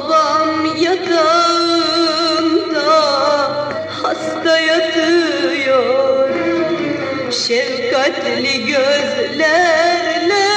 Babam yatağında hasta yatıyor. Şefkatli gözlerle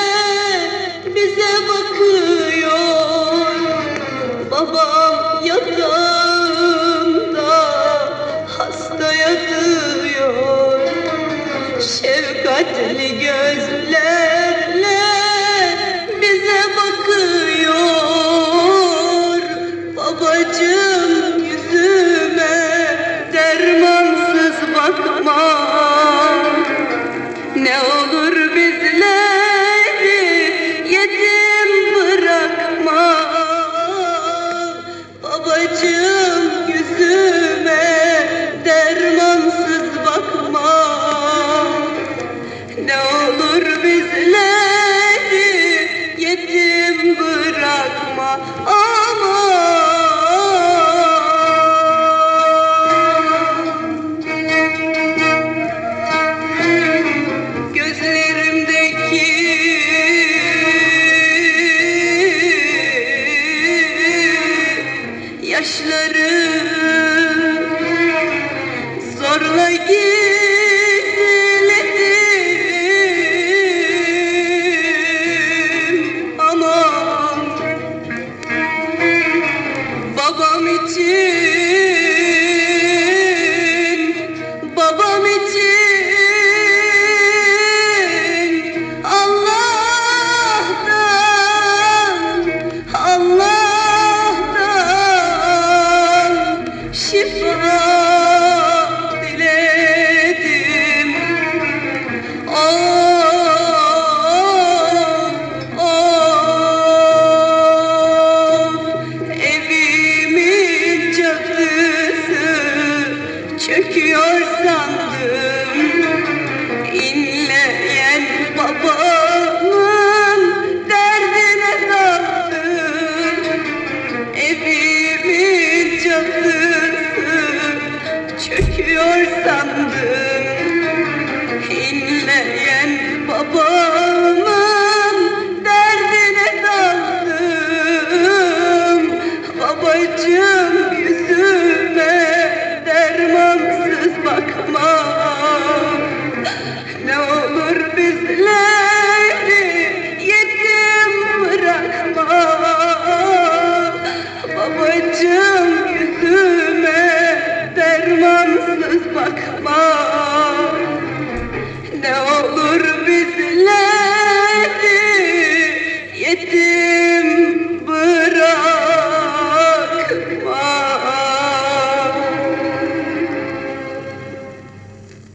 ne olur bizleri yetim bırakma. Babacığım yüzüme dermansız bakma. Ne olur bizleri yetim bırakma Please. Çöküyor sandım İnleyen babamın derdine daldım. Babacığım yüzüme dermansız bakma. Ne olur bizleri yetim bırakma. Babacığım dermansız bakma ne olur